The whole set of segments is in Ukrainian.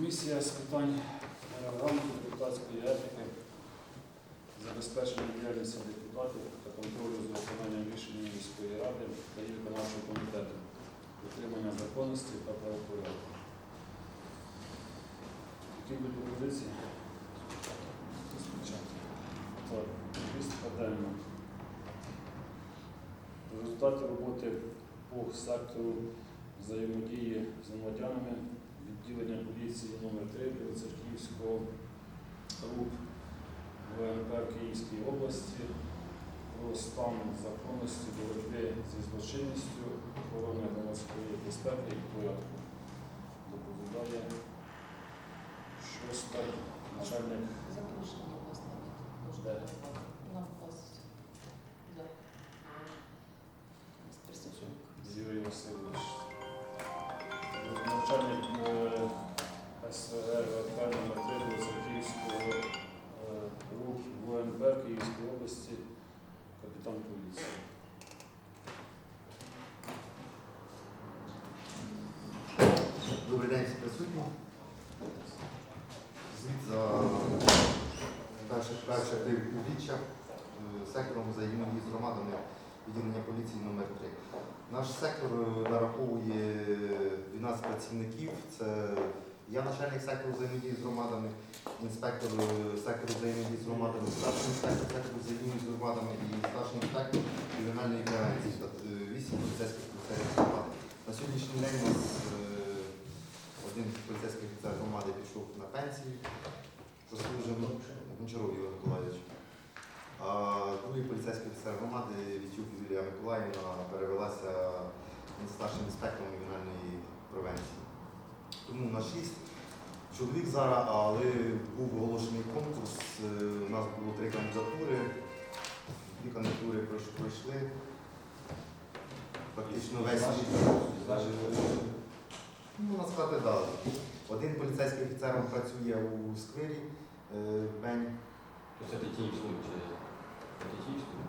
Комісія з питань регламенту депутатської етики, забезпечення діяльності депутатів та контролю за виконанням рішень міської ради та її виконавчого комітету, дотримання законності та правопорядку. Які будуть пропозиції? Результати роботи по сектору взаємодії з громадянами відділення поліції номер 3 Білоцерківського РУП ВНП Київської області про стан законності боротьби зі злочинністю, охорони громадської безпеки і порядку. Доповідає шоста начальник Запрошення. Нам вас присутній. Юрій Васильович. Капітан поліції. Добрий день присутні. Звіт за перше, перше півріччя сектором взаємодії з громадами відділення поліції номер 3 Наш сектор е, нараховує 12 працівників. Це я начальник сектору взаємодії з громадами, інспектор е, сектору взаємодії з громадами, старший інспектор сектору взаємодії з громадами і старший інспектор кримінальної превенції. Тобто, е, Вісім поліцейських офіцерів громади. На сьогоднішній день у нас е, один поліцейський офіцер громади пішов на пенсію, заслужив Гончаров Ігор Миколаївич. А другий поліцейський офіцер громади Вітюк Юлія Миколаївна перевелася старшим інспектором кримінальної превенції. Тому на шість чоловік зараз, але був оголошений конкурс. е, У нас було три кандидатури. Дві кандидатури пройшли. Фактично весь Ну, можна сказати. Один поліцейський офіцером працює у сквері е, Бень Це Тетіївською чи Тетіївською?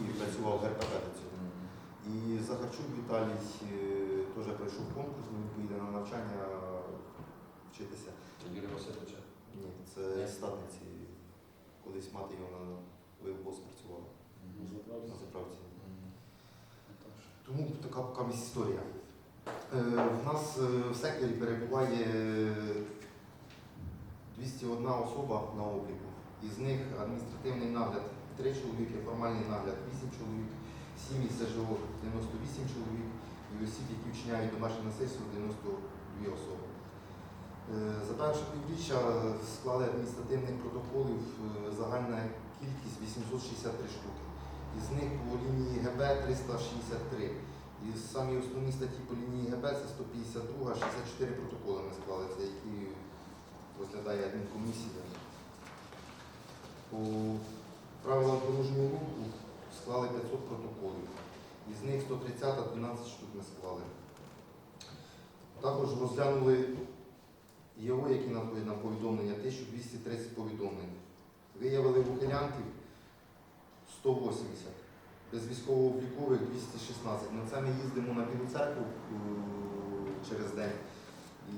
і працював в ГРПП до цього. І Захарчук Віталій е, теж пройшов конкурс, він поїде на навчання вчитися. Юрія Васильовича. Ні, це статниці. Колись мати його на вивоз працювала на заправці. Тому така поки історія. Е, В нас е, в секторі перебуває 201 особа на обліку. Із них адміністративний нагляд 3 чоловіки, формальний нагляд 8 чоловік, сім'ї СЖО 98 чоловік і осіб, які вчиняють домашнє насильство 92 особи. Е, За перше півріччя склали адміністративних протоколів е, загальна кількість 863 штуки. Із них по лінії ГБ 363. І самі основні статті по лінії ГБ це 152, 64 протоколи ми склали, це які розглядає адмінкомісія. По правилам дорожнього руху склали 500 протоколів. Із них 130 12 штук ми склали. Також розглянули ЄО, які надходять на повідомлення, 1230 повідомлень. Виявили ухилянтів 180 без військово-облікових 216. Ну це ми їздимо на Білу церкву через день і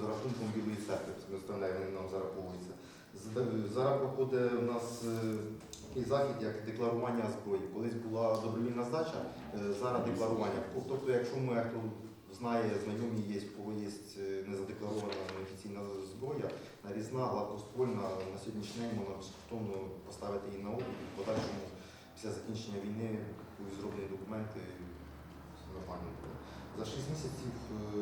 за, рахунком Білої церкви, це вони нам зараховуються. Зараз проходить у нас е, такий захід, як декларування зброї. Колись була добровільна здача, е, зараз декларування. Тобто, якщо ми хто знає, знайомі є, в кого є е, незадекларована нарізна, гладкоствольна, на сьогоднішній день можна безкоштовно поставити її на облік і в подальшому після закінчення війни будуть зроблені документи все нормально. За 6 місяців е,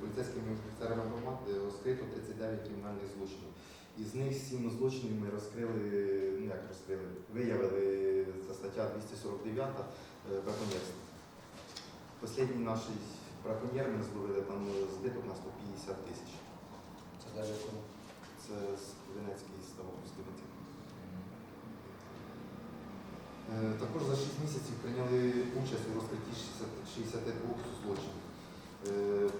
поліцейськими офіцерами громади розкрито 39 кримінальних злочинів. Із них 7 злочинів ми розкрили, ну як розкрили, виявили це стаття 249 е, браконьєрство. Останній наш браконьєр ми зловили там збиток на 150 тисяч. Це навіть? Це з Венецької ставок. Е, Також за 6 місяців прийняли участь у розкритті 62 злочинів. Е,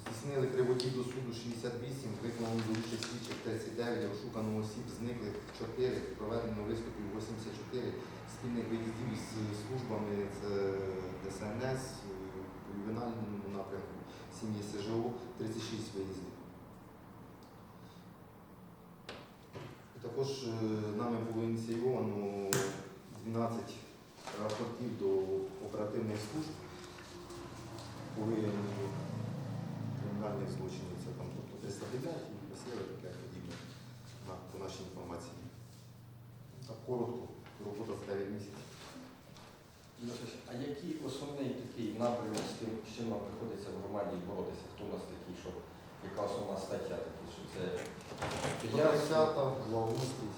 Здійснили приводів до суду 68, виконано до участь слідчих 39, розшукано осіб, зниклих 4, проведено виступів 84, спільних виїздів з службами це ДСНС, ювенальному напрямку, сім'ї СЖО 36 виїздів. І Також е, нами було ініційовано 12 рапортів до оперативних служб по виявленню кримінальних злочинів. Це там тобто 309 і посіли таке подібне по нашій інформації. Так коротко, робота з 9 місяців. А який основний такий напрямок з тим, з чим нам приходиться в громаді боротися? Хто у нас такий, що яка основна стаття такі, що це? 50 благоустрій,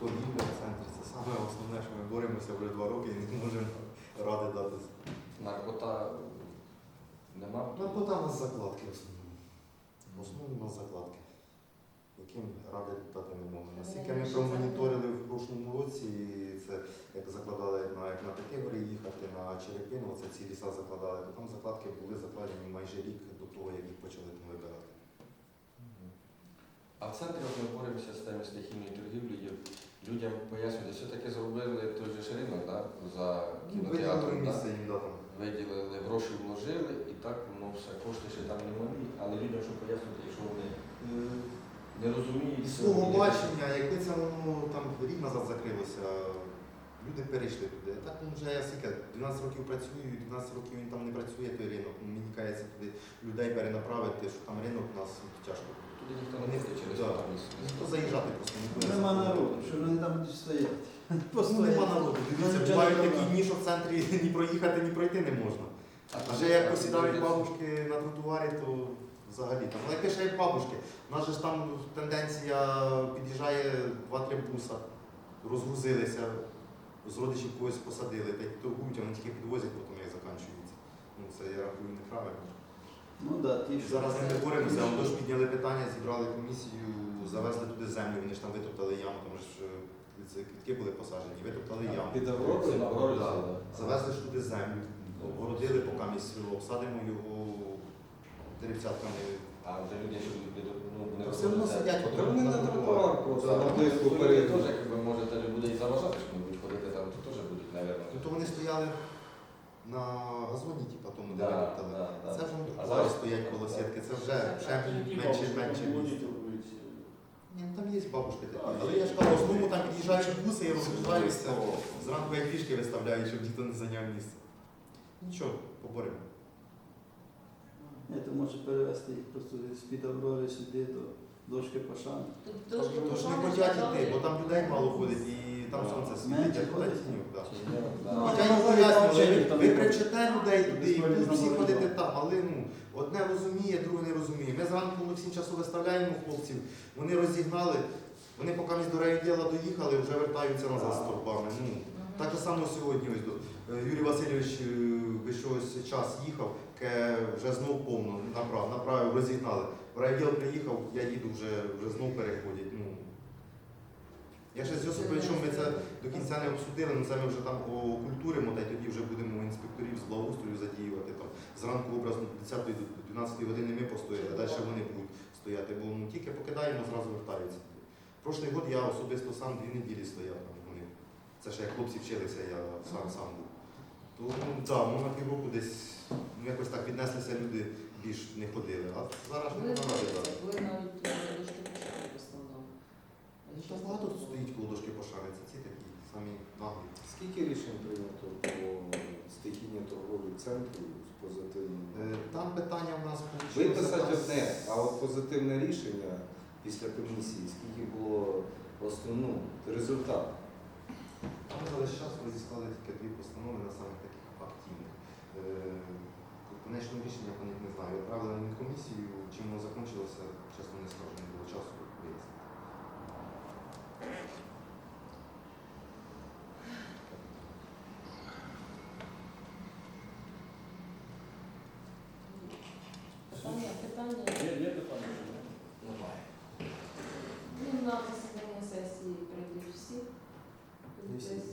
торгівля в центрі. Це саме основне, що ми боремося вже два роки і не можемо ради дати. наркота нема? Наркота у нас закладки в основному. В основному у нас закладки, яким ради дати не можна. Наскільки ми промоніторили в прошлому році, це як закладали на, як на Тетиври їхати, на Черепину, це ці ліса закладали, то там закладки були закладені майже рік до того, як їх почали там вибирати. А в центрі ми боремося з теми стихійної торгівлі. Людям пояснюють, що таке зробили той же ж ринок да? за кінотеатром. Виділили Да? Виділили, гроші вложили і так воно все, кошти ще там немалі, але людям що пояснювати, якщо вони не розуміють. Свого бачення, якби це воно там рік назад закрилося, люди перейшли туди. А Так ну, вже я скільки, 12 років працюю, 12 років він там не працює, той ринок. Ну, Мені кається туди людей перенаправити, що там ринок у нас ну, тяжко. Туди ніхто не Вони- ходить через да. Ніхто заїжджати просто не буде. Нема народу, що вони там будуть стояти. Ну, нема народу. Дивіться, Ну, бувають такі дні, що в центрі ні проїхати, ні пройти не можна. А вже як посідають бабушки на тротуарі, то взагалі там. Пише як бабушки. У нас же ж там тенденція під'їжджає два-три буса, розгрузилися, з родичів когось посадили, та й торгують, а вони тільки підвозять, потім як закінчується. Ну це я рахую неправильно. Ну да, ті, Зараз не боремося, а ж підняли питання, зібрали комісію, завезли туди землю, вони ж там витоптали яму, там ж е, ці квітки були посаджені, витоптали яму. під Це Авророю. Да. Завезли ж туди землю, огородили поки місць обсадимо його деревцятками. А вже люди, що ну, не все одно сидять, От вони на тротуар, Да, на перейти. перейти. Теж, якби можете людей заважати, що вони будуть ходити там, то теж будуть, Ну мабуть. то вони стояли на газоні, типу, тому де Да, да, да. Це вже на А тротуарі зараз- стоять коло сітки, це вже ще менше менше. Ні, ну там є бабушки такі, але я ж кажу, в основному там під'їжджають буси і розгружаються. Зранку як фішки виставляють, щоб ніхто не зайняв місце. Нічого, поборемо. Ні, то може перевезти їх просто з-під Аврори сюди до дошки Пашан. Тут трошки Тож не пошани хочуть йти, бо там людей мало ходить і там сонце світить, як ходить? Ну, Я їм а ви не привчите людей туди, і будуть всі ходити там, але ну, одне розуміє, друге не розуміє. Ми зранку ми всім часу виставляємо хлопців, вони розігнали, вони поки ми до райвідділа доїхали, вже вертаються назад з торбами. Ну, так же само сьогодні ось до е, Юрій Васильович е, би щось час їхав, вже знов повно направ, направив, розігнали. В райвідділ приїхав, я їду вже, вже знов переходять. Ну, я ще з Йосиповичем ми це до кінця не обсудили, але це ми вже там окультуримо, та й тоді вже будемо інспекторів з благоустрою задіювати. Там, зранку образно з 10 до 12 години ми постояли, а далі вони будуть стояти, бо ну, тільки покидаємо, зразу вертаються. Прошлий год я особисто сам дві неділі стояв там. Вони. Це ще як хлопці вчилися, я сам сам був. То ну, да, ну, на півроку десь ну, якось так віднеслися люди, більш не ходили. А зараз не наради дати. ви навіть е, дошки пошани в основному. Та багато тут стоїть коло дошки пошани, це ці такі самі наглі. Скільки рішень прийнято по стихійній торговлі в центрі з позитивним? Е, Там питання в нас вийшло. Виписати одне, а от позитивне рішення після комісії, скільки було основну результат? Там за весь час розіслали тільки дві постанови на самих таких активних. Е, Конечного рішення по них не знаю. Відправили на комісію, чим воно закінчилося, чесно не скажу, не було часу вияснити. Питання, питання. Є, є питання? Немає. Ну, на засідання сесії прийдуть всі. поліцейські. Ну,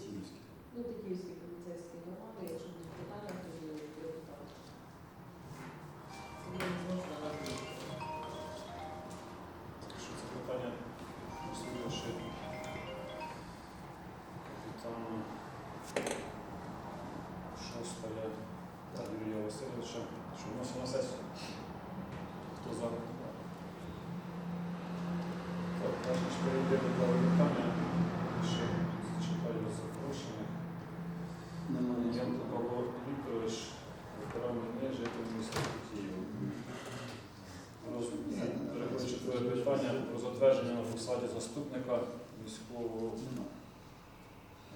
заступника міського Нема.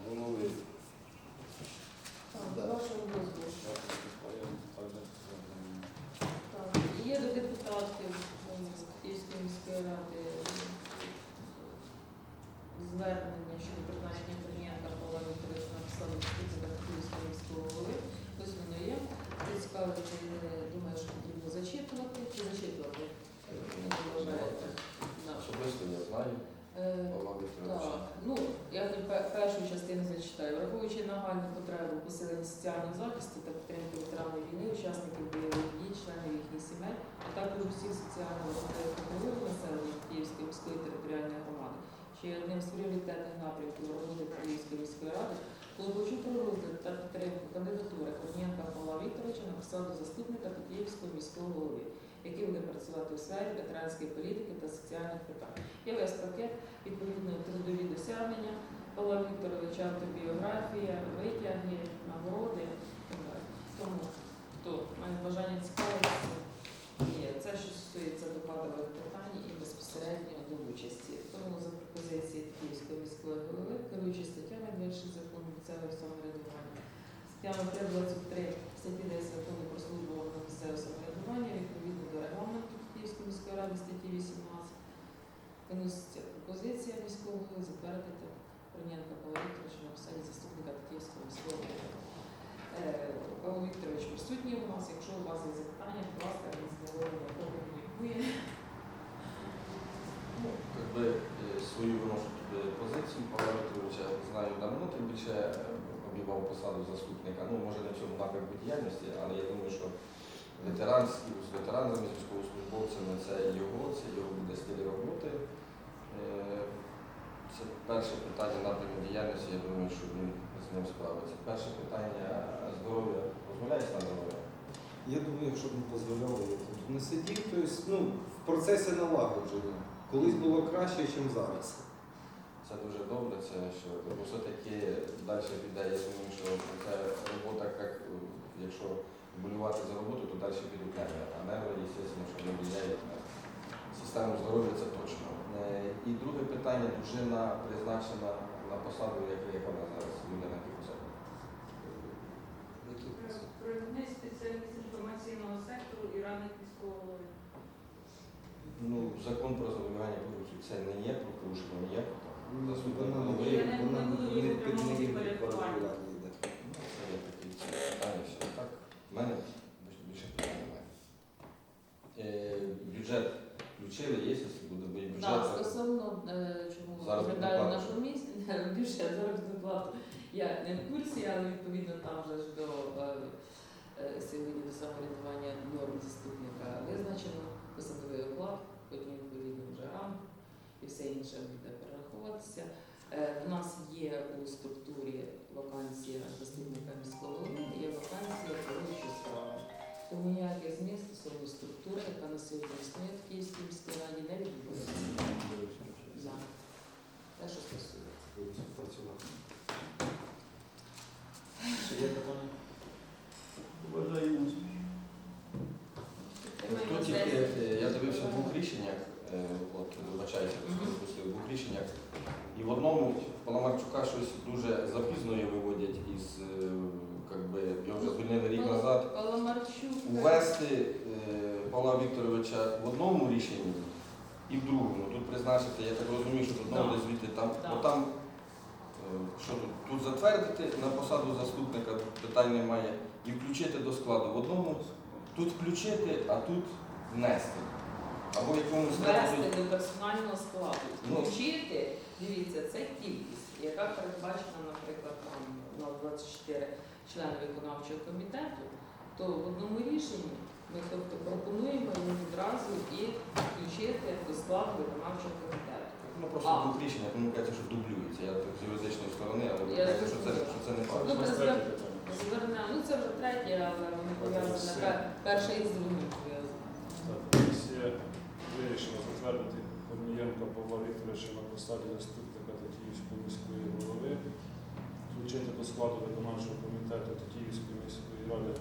голови. Так, Да. вашого дозволу. Так, Є до депутатів м, Київської міської ради звернення щодо призначення Корнієнка Павла Вікторовича на посаду заступника Київського міського голови. Ось воно є. Це цікаво, чи не думаю, що потрібно зачитувати, чи зачитувати. Не вважаєте. Да. Особисто я знаю Е, Павла Вікторовича. так, ну я тут пе- першу частину зачитаю. Враховуючи нагальну потребу посилення соціального захисту та підтримки ветеранів війни, учасників бойових дій, членів їхніх сімей, а також усіх соціально важливих категорій населення Київської міської територіальної громади, що одним з пріоритетних напрямків роботи Київської міської ради, Клопочу про розгляд та підтримку кандидатури Корнієнка Павла Вікторовича на посаду заступника Київського міського голови, який буде працювати у сфері ветеранської політики та соціальних питань. Є весь пакет відповідно трудові досягнення Павла Вікторовича, автобіографія, витяги, нагороди і. Тому хто має бажання цікавитися, є це, що стосується до кадрових питань і безпосередньо до участі. Тому за пропозиції Київської міської голови, керуючи статтями 26 закону місцевого самоврядування, статтями 323 статті 10 закону про службу органів місцевого самоврядування відповідно до регламенту Київської міської ради статті 18 Виноситься пропозиція міського голови затвердити Корнієнка Павла Вікторовича на посаді заступника Київського міського голови. Е, Павло Вікторович присутній у нас. Якщо у вас є запитання, будь ласка, він з головою комунікує. Ну, якби е, свою виношу туди позицію Павла Вікторовича знаю давно, тим більше е, обіймав посаду заступника. Ну, може в цьому напрямку діяльності, але я думаю, що ветеранські з ветеранами, з військовослужбовцями це його, це його буде стиль роботи. Це перше питання напрямку діяльності, я думаю, що він з ним справиться. Перше питання здоров'я. Дозволяє стан здоров'я? Я думаю, якщо б не дозволяли, я тут не сидів, тобто ну, в процесі налагодження. Колись було краще, ніж зараз. Це дуже добре, це що бо все-таки далі піде, я думаю, що це робота, як, якщо болювати за роботу, то далі підуть нерви. А нерви, звісно, що не влияють на систему здоров'я, це точно. Е, І друге питання, дружина призначена на посаду, яка, яка вона зараз буде на якій посаді? Провідний спеціаліст інформаційного сектору і радник міського голови. Ну, закон про запобігання корупції це не є про порушення ніякого. Ну, Вона голови. Я не- вона не буду не його під прямого неї підпорядкування. підпорядкування йде. Ну, Це є такі ці питання, все так. В мене більше- питань немає. Е, Бюджет включили, є, якщо буде бо і бюджет. Так, стосовно е, чому Зараз розглядаю доплату. нашу місію, більше зараз доплату. Я не в курсі, але відповідно там вже ж до е, е, сьогодні до самоврядування норм заступника визначено посадовий оклад, потім відповідно вже ранг і все інше буде перераховуватися. Е, У нас є у структурі вакансія заступника міського голови, є вакансія керуючої справи. Тому ніяких змін стосовно структури, яка на сьогодні існує в Київській міській раді, не відбувається. Так що стосується. Ще є питання? Вважаємо. Підтримуємо Тут тільки, сесію. е, я дивився в двох річеннях, е, от вибачаюся, Мгм. пропустив, в двох річеннях. І в одному Паламарчука щось дуже запізно її виводять із, е, как би, його вже звільнили рік назад. Паламарчук. Увести е, Павла Вікторовича в одному рішенні і в другому. Тут призначити, я так розумію, що тут знову звідти там, Да. бо там е, що тут, тут затвердити на посаду заступника питань немає і включити до складу в одному, тут включити, а тут внести. Або в якомусь Ввести до персонального складу. Ну. Включити, дивіться, це кількість, яка передбачена, наприклад, там на 24 члени виконавчого комітету, то в одному рішенні ми тобто пропонуємо його відразу і включити до складу виконавчого комітету. Ну просто А. в двох рішеннях, кажеться, що дублюється. Я так з юридичної сторони, але Я кажеться, що це, що це не Ну, правильно. Питання. Звернемо, ну це вже третє, але воно пов'язане. Пе- Перше із другим пов'язане. Комісія вирішила затвердити Корнієнка Павла Вікторовича на посаді заступника Тетіївської міської голови, включити до складу виконавчого комітету Тетіївської міської ради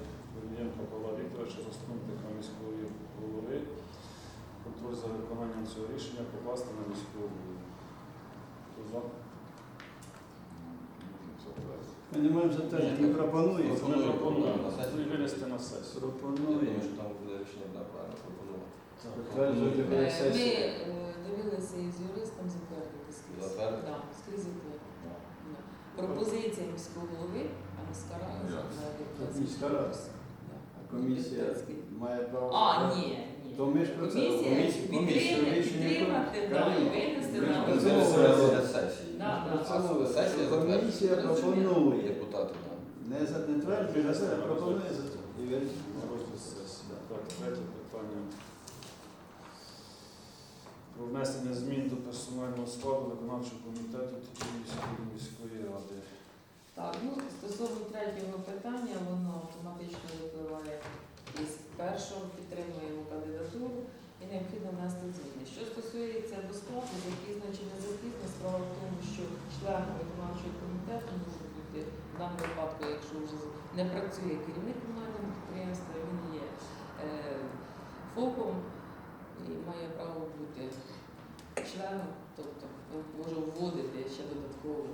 Корнієнка Павла Вікторовича, заступника міської голови, контроль за виконанням цього рішення покласти на міську голову. Хто за? Ми не маємо затвердити, Ні, пропонує. Ми Пропоную. пропонуємо На сесію. винести на сесію. Я Пропонує. думаю, що там буде рішення да, правильно пропоную. Затверджувати Е, буде Ми сесію. е, дивилися із юристом затвердити скрізь. Затвердити? Да, скрізь затвердити. Да. Пропозиція міського голови, а міська рада затвердить. Міська рада. Комісія має право. А, ні. То ми ж про це підтримати, винести на сесії. Комісія затверджує. пропонує. Депутати. Не затверджує, а це пропонує за і вирішує. Сесії. Так, третє питання. Про внесення змін до персонального складу виконавчого комітету Тетіївської міської ради. Так, ну стосовно третього питання, воно автоматично випливає із першого, підтримуємо кандидатуру і необхідно внести зміни. Що стосується до складу, запізно чи не запізно, справа в тому, що членом виконавчого комітету може бути в даному випадку, якщо вже не працює керівник комунального підприємства, він є е, ФОПом і має право бути членом, тобто може вводити ще додатково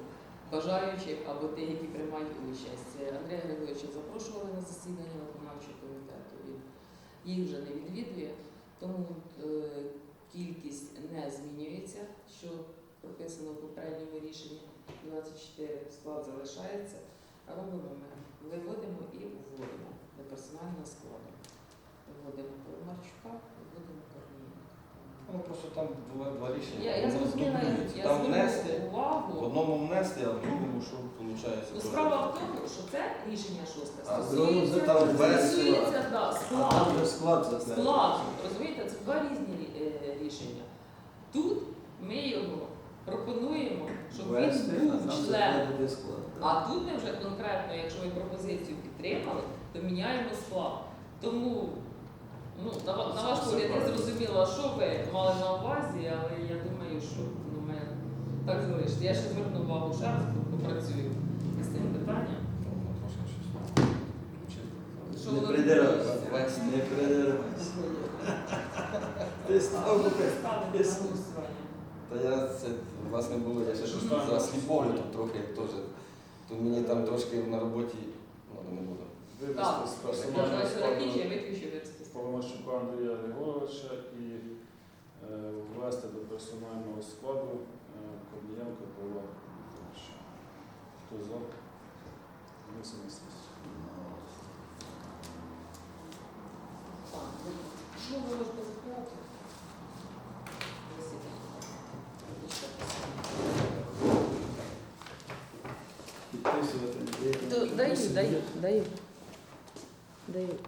бажаючих або тих, які приймають участь. Андрія Григоровича запрошували на засідання виконавчого комітету. Він їх вже не відвідує, тому е, кількість не змінюється, що прописано в попередньому рішенні. 24 склад залишається. А робимо ми виводимо і вводимо до персонального складу. Вводимо Марчука, вводимо Корнієнка. Ну просто там два, два рішення. Я, я зрозуміла, я Там звернула внести, в увагу. одному внести, а в другому що виходить? Ну, справа в тому, що це рішення шосте А, стосується, там стосується да, А там складу. вже склад затверджує. Складу. Розумієте, це два різні е, рішення. Тут ми його пропонуємо, щоб Ввести, він а був там членом. затвердити склад. А тут ми вже конкретно, якщо ви пропозицію підтримали, то міняємо склад. Тому, ну, на, на ваш погляд, я зрозуміла, що ви мали на увазі, але я думаю, що ну, ми так залишити. Я ще зверну увагу ще раз, попрацюю з цим питанням. Що Не воно Не. Ти став. Ставимо. Та я це у вас не було, я ще щось за голосування. тут трохи теж. То мені там трошки на роботі, ну не буду. Вивести з можна складу я виключу вирізки. Андрія Григоровича і е, ввести до персонального складу е, Корнієнка Павла Петровича. Хто за? Внесення сесії. Так, ви- ви можете запитати. Засідання. Ще Підписувати. Даю, даю, даю. Даю.